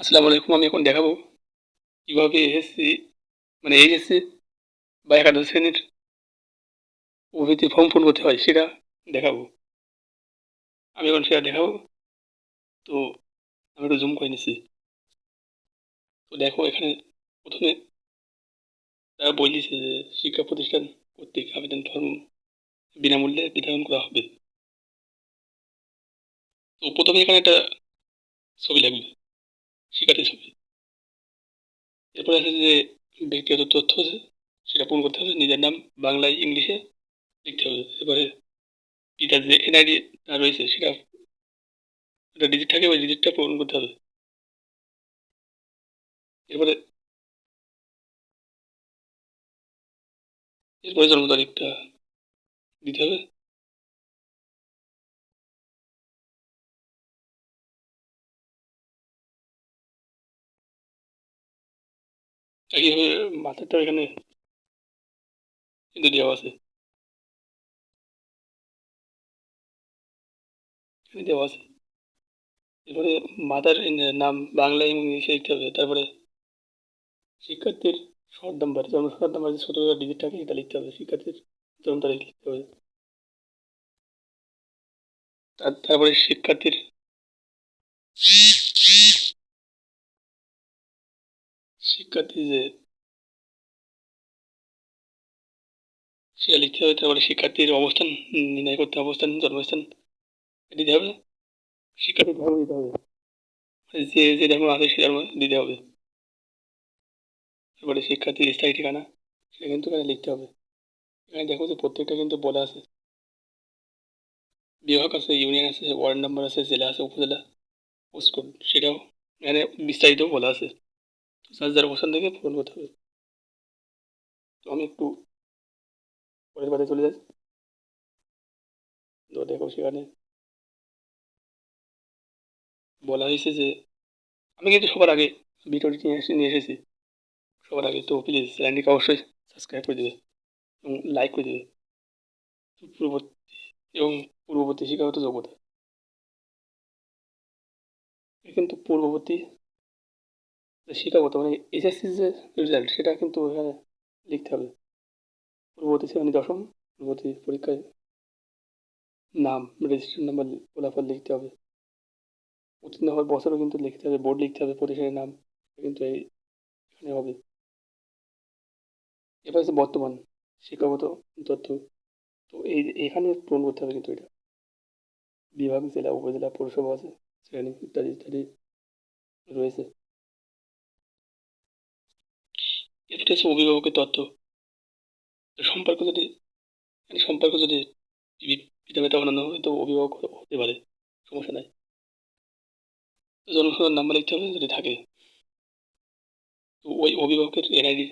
আসসালামু আলাইকুম, আমি এখন দেখাবো কীভাবে এসএসসি মানে এইচএসসি বা একাদশ শ্রেণির ওবিসি ফর্ম পূরণ করতে হয় সেটা দেখাবো। আমি এখন সেটা দেখাবো। তো আমি একটু জুম করে নিচ্ছি। তো দেখো এখানে প্রথমে তারা দিয়েছে যে শিক্ষা প্রতিষ্ঠান কর্তৃক আবেদন ফর্ম বিনামূল্যে বিতরণ করা হবে। তো প্রথমে এখানে একটা ছবি লাগবে। শিক্ষার্থীর ছবি এরপরে আছে যে ব্যক্তিগত তথ্য আছে, সেটা পূরণ করতে হবে, নিজের নাম বাংলায় ইংলিশে লিখতে হবে। এবারে পিতার যে এনআইডি রয়েছে, সেটা একটা ডিজিট থাকে, ওই ডিজিটটা পূরণ করতে হবে। এরপরে এরপরে জন্ম তারিখটা দিতে হবে। একইভাবে মাথাটা এখানে কিন্তু দেওয়া আছে। দেওয়া আছে। এরপরে মাতার নাম বাংলা এবং ইংলিশে লিখতে হবে। তারপরে শিক্ষার্থীর শর্ট নাম্বার জন্ম শর্ট নাম্বার যে ছোটো ডিজিট থাকে এটা লিখতে হবে। শিক্ষার্থীর জন্ম তারিখ লিখতে হবে। তারপরে শিক্ষার্থীর শিক্ষার্থী যে সেটা লিখতে হবে তারপরে শিক্ষার্থীর অবস্থান নির্ণয় করতে অবস্থান, জন্মস্থান দিতে হবে। ধর্ম দিতে হবে। যে যে ধর্ম আছে সে ধর্ম দিতে হবে। তারপরে শিক্ষার্থীর স্থায়ী ঠিকানা, সেটা কিন্তু এখানে লিখতে হবে। এখানে দেখো যে প্রত্যেকটা কিন্তু বলা আছে। বিভাগ আছে, ইউনিয়ন আছে, ওয়ার্ড নাম্বার আছে, জেলা আছে, উপজেলা সেটাও এখানে বিস্তারিত বলা আছে। যার অবস্থান থেকে পূরণ করতে হবে। তো আমি একটু পরের পাতে চলে যাই। তো দেখো সেখানে বলা হয়েছে যে, আমি কিন্তু সবার আগে ভিডিওটি নিয়ে এসে নিয়ে এসেছি। সবার আগে তো প্লিজ চ্যানেলটিকে অবশ্যই সাবস্ক্রাইব করে দেবে এবং লাইক করে দেবে। পূর্ববর্তী এবং পূর্ববর্তী শিক্ষাগত যোগ্যতা। কিন্তু পূর্ববর্তী শিক্ষাগত মানে এসএসসির যে রেজাল্ট সেটা কিন্তু এখানে লিখতে হবে। পূর্ববর্তী শ্রেণি দশম পূর্ববর্তী পরীক্ষায় নাম রেজিস্ট্রেশন নাম্বার ফলাফল লিখতে হবে। উত্তীর্ণ হওয়ার বছরও কিন্তু লিখতে হবে বোর্ড লিখতে হবে প্রতিষ্ঠানের নাম কিন্তু এই এখানে হবে। এবার হচ্ছে বর্তমান, শিক্ষাগত তথ্য। তো এই এখানে পূরণ করতে হবে কিন্তু এটা। বিভাগ, জেলা, উপজেলা, পৌরসভা আছে, শ্রেণি ইত্যাদি ইত্যাদি রয়েছে। এরপরে হচ্ছে অভিভাবকের তথ্য সম্পর্ক যদি সম্পর্ক যদি পিতা মাতা অন্যান্য হয়, তো অভিভাবক হতে পারে, সমস্যা নাই। জন্মসূত্র নাম্বার লিখতে হবে যদি থাকে। তো ওই অভিভাবকের এনআইডি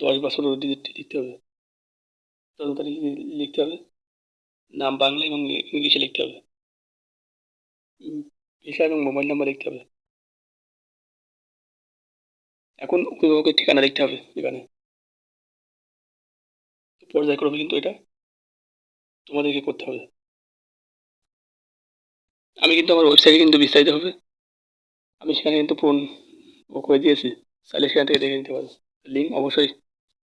দশ বা ষোলো ডিজিটটি লিখতে হবে। জন্ম তারিখ লিখতে হবে। নাম বাংলা এবং ইংলিশে লিখতে হবে। ভিসা এবং মোবাইল নাম্বার লিখতে হবে। এখন অভিভাবকের ঠিকানা লিখতে হবে এখানে। পর্যায়ক্রমে কিন্তু এটা তোমাদেরকে করতে হবে। আমি কিন্তু আমার ওয়েবসাইটে কিন্তু বিস্তারিত হবে। আমি সেখানে কিন্তু পূরণ করে দিয়েছি। তাহলে সেখান থেকে দেখে নিতে পারো। লিঙ্ক অবশ্যই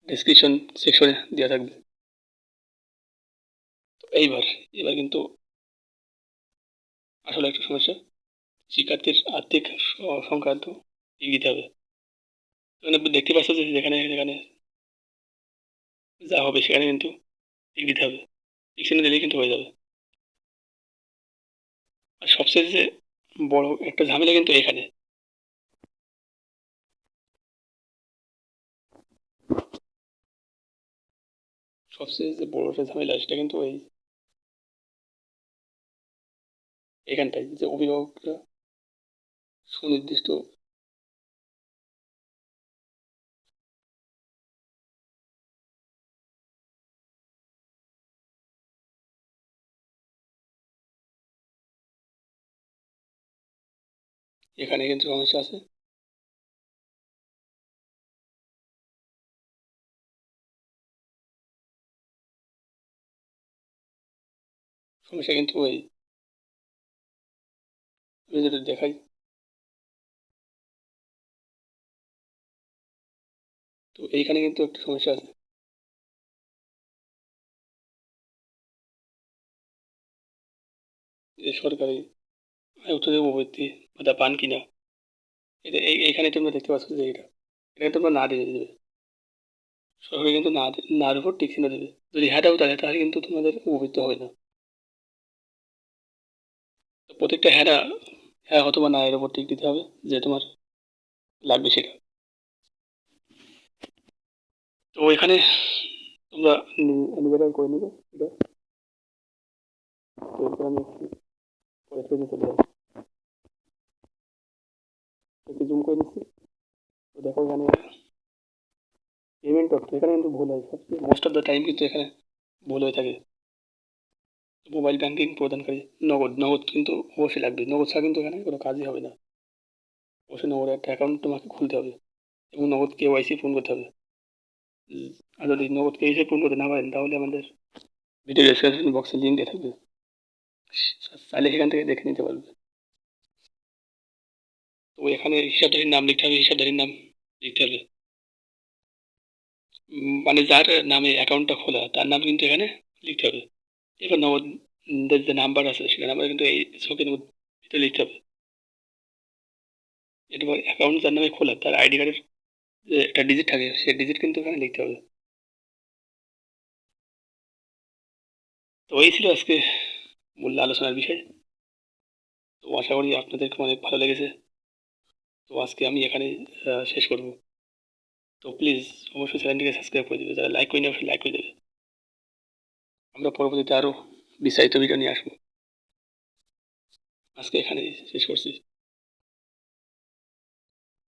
ডিসক্রিপশন সেকশনে দেওয়া থাকবে। তো এইবার এবার কিন্তু আসলে একটা সমস্যা। শিক্ষার্থীর আর্থিক সংক্রান্ত দিক দিতে হবে। দেখতে পাচ্ছ যে যেখানে যেখানে যা হবে সেখানে কিন্তু টিক দিতে হবে। টিকশনে দিলেই কিন্তু হয়ে যাবে। আর সবচেয়ে যে বড় একটা ঝামেলা কিন্তু এখানে। সবচেয়ে যে বড় একটা ঝামেলা, সেটা কিন্তু এই এখানটায় যে অভিভাবকরা সুনির্দিষ্ট এখানে কিন্তু সমস্যা আছে। সমস্যা কিন্তু ওই আমি যেটা দেখাই। তো এইখানে কিন্তু একটু সমস্যা আছে। যে সরকারি উত্তর উপর ভাতা পান কিনা? এটা এইখানে তোমরা দেখতে পাচ্ছ যে এটা। এটা তোমরা না দিয়ে দেবে। সরকারি কিন্তু না নার উপর টিক চিহ্ন দেবে। যদি হ্যাঁটাও তাহলে তাহলে কিন্তু তোমাদের উপবৃত্তি হবে না। প্রত্যেকটা হ্যাঁ হ্যাঁ অথবা না এর উপর টিক দিতে হবে যে তোমার লাগবে সেটা। তো এখানে তোমরা নিবেদন করে নেবে। এটা। তো এরপর আমি চলে একটু জুম করে নিচ্ছি তো দেখো এখানে পেমেন্ট অর্থ এখানে কিন্তু ভুল হয়। মোস্ট অফ দ্য টাইম কিন্তু এখানে ভুল হয়ে থাকে। মোবাইল ব্যাঙ্কিং প্রদানকারী নগদ নগদ কিন্তু অবশ্যই লাগবে। নগদ ছাড়া কিন্তু এখানে কোনো কাজই হবে না। অবশ্যই নগদ একটা অ্যাকাউন্ট তোমাকে খুলতে হবে এবং নগদ কে ওয়াইসি পূরণ করতে হবে। আর যদি নগদ কে ওয়াইসি পূরণ করতে না পারেন, তাহলে আমাদের ভিডিও ডিসক্রিপশন বক্সে লিঙ্ক দিয়ে থাকবে। তাহলে সেখান থেকে দেখে নিতে পারবে। তো এখানে হিসাবধারীর নাম লিখতে হবে। হিসাবধারীর নাম হবে মানে যার নামে অ্যাকাউন্টটা খোলা, তার নাম কিন্তু এখানে লিখতে হবে। এবার নগদের যে নাম্বার আছে, সেটা নাম্বার কিন্তু এই ছকের মধ্যে লিখতে হবে। এরপর অ্যাকাউন্ট যার নামে খোলা, তার আইডি কার্ডের যে একটা ডিজিট থাকে, সেই ডিজিট কিন্তু এখানে লিখতে হবে। তো এই ছিল আজকে মূল আলোচনার বিষয়। তো আশা করি আপনাদেরকে অনেক ভালো লেগেছে। তো আজকে আমি এখানে শেষ করব। তো প্লিজ অবশ্যই চ্যানেলটিকে সাবস্ক্রাইব করে দেবে, যারা লাইক করে অবশ্যই লাইক করে দেবে। আমরা পরবর্তীতে আরও বিস্তারিত ভিডিও নিয়ে আসব। আজকে এখানে শেষ করছি।